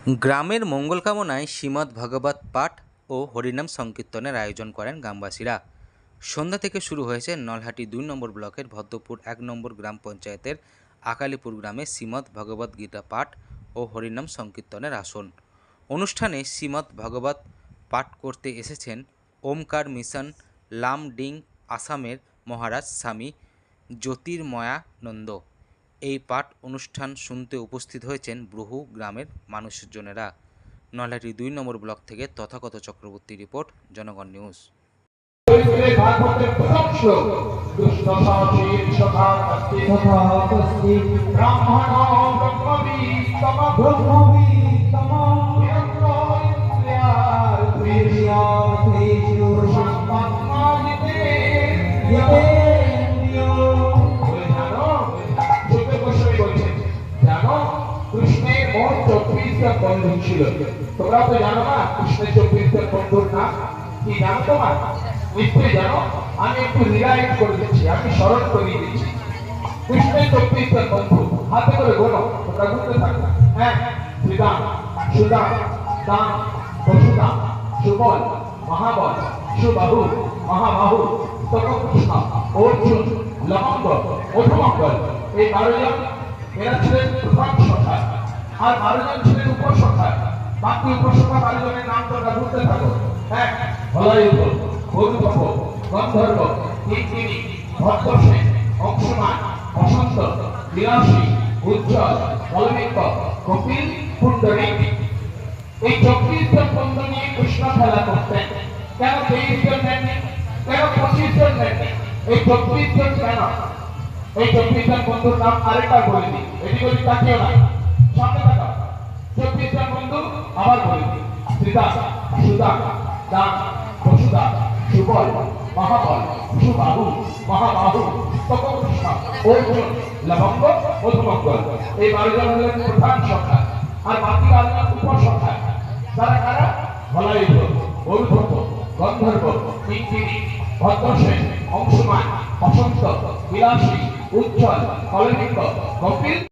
গ্রামের মঙ্গল কামনায় শ্রীমদ্ ভাগবত পাঠ ও হরিনাম সংকীর্তনের আয়োজন করেন গ্রামবাসীরা। সন্ধ্যা থেকে শুরু হয়েছে নলহাটি দুই নম্বর ব্লকের ভদ্রপুর এক নম্বর গ্রাম পঞ্চায়েতের আকালিপুর গ্রামে শ্রীমদ্ ভগবত গীতা পাঠ ও হরিনাম সংকীর্তনের আসন। অনুষ্ঠানে শ্রীমদ্ ভগবত পাঠ করতে এসেছেন ওমকার মিশন, লামডিং আসামের মহারাজ স্বামী জ্যোতির্ময়ানন্দ। এই পাঠ অনুষ্ঠান শুনতে উপস্থিত হয়েছেন বহু গ্রামের মানুষজনেরা। নলহাটি দুই নম্বর ব্লক থেকে তথাগত চক্রবর্তী রিপোর্ট, জনগণ নিউজ। চরিত্রে কৃষ্ণের মোট চব্বিশ বন্ধু ছিল। তোমরা তো জানো না, কৃষ্ণের চব্বিশ বন্ধুর নাম কি জানো তোমার? নিশ্চয়ই জানো। আমি একটু রিলাইট করে দিচ্ছি, আমি স্মরণ করিয়ে দিচ্ছি। কৃষ্ণের চব্বিশ বন্ধু হাতে করে গোনো তোমরা গুনতে থাকো। হ্যাঁ শ্রীরাম সুদাম, দাম পশুদাম সুবল, মহাবল, সুবাহু, মহাবাহু, তপকৃষ্ণ, অর্জুন, লবঙ্গ, মধুমঙ্গল, এই বারো জন এরা ছিলেন প্রধান সখা। আর বারো জন ছিলেন উপসখা বাকি উপসখা বারো জনের নাম তোমরা বুঝতে থাকো এক গরুপক গন্ধর্ব অংশমান বিলাসী উজ্জ্বল বলমিক কপিল কুণ্ডরী এই চব্বিশ জন নিয়ে কৃষ্ণ খেলা করতেন। কেন তেইশ জন নেননি? কেন পঁচিশ জন নেননি? এই চব্বিশ জন কেন? এই চব্বিশ জন বন্ধুর নাম আরেকটা বলে দিই। এটি বলি তাকিও না। সামনে তাকাও চব্বিশ জন বন্ধু আবার বলে দিই। শ্রীদাস সুদাস দান বসুদা, সুবল, মহাবল, সুবাহু, মহাবাহু তপকৃষ্ণ অর্জুন লবঙ্গ, মধুমঙ্গল। এই বারো জন হলেন প্রধান সখা। আর বাকি বারো জন উপসখা। তারা কারা? বলায়ুধ অরুভত গন্ধর্ব কিঙ্কিনি ভদ্রসেন, অংশমান, বসন্ত, বিলাসী উজ্জ্বল কলনিক কপিল